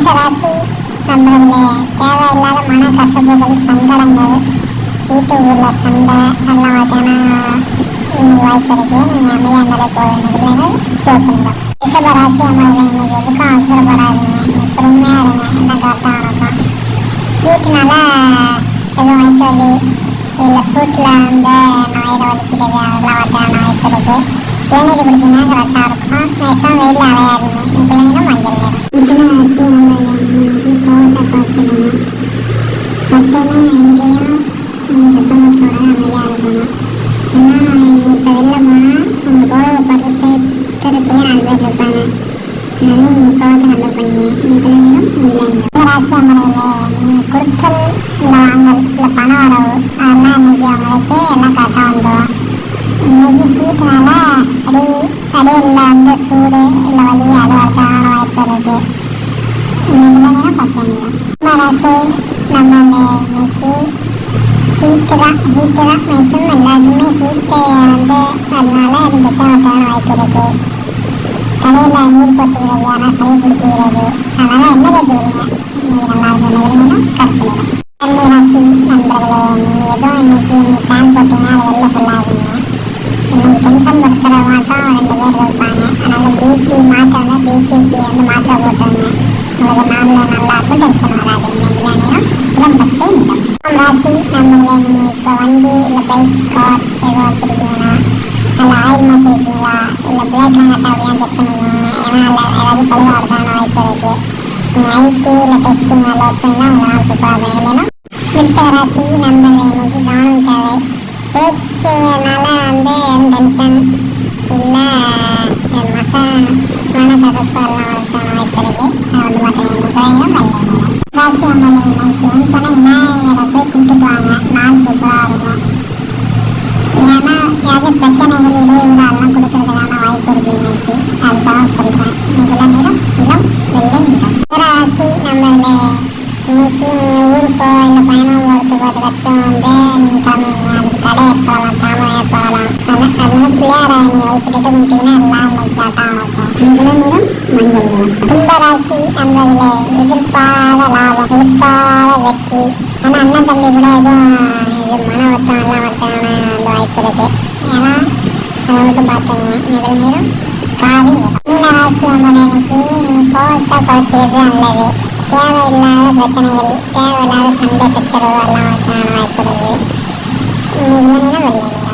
மேஷராசி நம்மள தேவையில்லாத மன கசப்புகள் சங்கடங்கள் வீட்டு ஊரில் சண்டை எல்லாம் வகையான இன்னைக்கு வாய்ப்பு இருக்கு. நீங்கள் அமைதியாக இருந்தாலே போதும். நிகழ்வுகள் சிவப்பு நிறம் ரிஷபராசி அம்மாவில் இன்னைக்கு எதுக்கும் அவசரப்படாதீங்க. பொறுமையாக இருங்க எல்லாம் கரெக்டாக நடக்கும் ஹீட்னால எதுவும் வயிற்று வலி இல்லை சூட்டில் வந்து நோயில் வலிக்கிறது அதெல்லாம் வகையான வாய்ப்பு இருக்கு இளநீர் குடிச்சிங்கன்னா கரெக்டாக இருக்கும். மேக்ஸிமம் வெயிலில் அலையாதீங்க. இப்போ வெளில உங்கள் கோவப்படுறது திருத்தையே நாலு பேர் இருப்பாங்க அதனால நீங்கள் கோவத்தை கண்ட்ரோல் பண்ணீங்க இன்னைக்கு நேரம் இல்லை நேரம் ராசி அமரையில் கொடுக்கல் இல்லை வாங்கல் இல்லை பண வரவு அதெல்லாம் இன்னைக்கு அவங்களுக்கு எல்லாம் கரெக்டாக வந்துடும் இன்னைக்கு அடி அடியில் வந்து சூடு இல்லை வலி அது வாய்ப்பு இருக்குது இன்னைக்கு பச்சை ராசி இன்னைக்கு ஹீட்டு தான் ஹீட்டு தான் மேக்ஸிமம் எல்லாருக்குமே ஹீட்டு வந்து அதனால இருந்துச்சு வரக்கான வாய்ப்பு இருக்குது தலையில் நீர் கொத்துகிறது ஆனால் சளி பிடிச்சிக்கிறது அதனால் என்ன தேய்ச்சி விடுங்க இன்னைக்கு நல்லா இருக்கும் கரெக்ட் பண்ணிடும் நிறம் கன்னி நண்பர்களே நீங்கள் எதுவும் இன்னைக்கு நீங்கள் பிளான் போட்டீங்கன்னா அதை வெளில சொல்லாதீங்க இன்னைக்கு டென்ஷன் படுத்துற மாட்டோம் ரெண்டு பேர் இருப்பாங்க அதனால் பிபி மாத்திரை பிபிக்கு வந்து மாத்திரை போட்டுருங்க உங்களுக்கு நாளில் நல்லா இருக்கும் டென்ஷன் வராது இன்னைக்கு நேரம் இளம் பச்சை நிறம் ராசி நம்மள நீங்கள் இப்போ வண்டி இல்லை பைக் கார் ஏதோ வச்சுருக்கீங்கன்னா அந்த ஆயில் மாற்றிருக்கீங்களா இல்லை பிரேக் கரெக்டாக அப்படியே செக் பண்ணிக்கோங்க ஏன்னா அதில் ஏதாவது பழுவாக இருக்கான வாய்ப்பு இருக்குது நீங்கள் ஐடி இல்லை டெஸ்டிங் அதில் ஒர்க் பண்ணால் உங்களால் சூப்பராக இல்லைன்னா மிச்ச ராசி நண்பர்கள் இன்னைக்கு கவனம் தேவை. பேச்சுனால வந்து டென்ஷன் இல்லை. மச மனக்கசப்பு எல்லாம் வாய்ப்பு இருக்குது அது வந்து பார்த்தீங்க இன்னைக்கு நேரம் ராசி அம்மனை இன்னைக்கு சொன்னால் விநாயகரை வாங்க நாள் சூப்பராக இருக்கும் ஏன்னா ஏதாவது பிரச்சனைகள் இடையூறு கொடுக்கறதுக்கான வாய்ப்பு இருக்கு இன்னைக்கு அதுக்காக இன்னைக்குள்ள நிறம் இளம் வெள்ளை நிறம் ராசி நம்மள இன்னைக்கு ஊருக்கோ இல்லை பயணம் வந்து கிளம்புவீங்க அதுக்கு ஏற்படலாம் ஏற்படலாம் அதனால் அதனால பிள்ளையார எல்லாம் இன்னைக்கு கரெக்டாக இன்னைக்குள்ள நிறம் மஞ்சள் நிறம் கும்ப ராசி நம்மள எதிர்பாராத லாபம் எதிர்பாராத வெற்றி ஆனால் அண்ணன் தம்பி கூட எதுவும் இது மன வருத்தம் எல்லாம் வருத்தமான அந்த வாய்ப்பு இருக்கு. ஏன்னா அதை மட்டும் பார்த்துங்க நிகழ் நேரம் காவி நிறம் ராசி அம்மனுக்கு நீ கோவத்தை குறைச்சியது நல்லது. தேவையில்லாத பிரச்சனைகள் தேவையில்லாத சண்டை சச்சரவு எல்லாம் வருத்தமான வாய்ப்பு இருக்கு. இன்னைக்கு நேரம் வெள்ளை நேரம்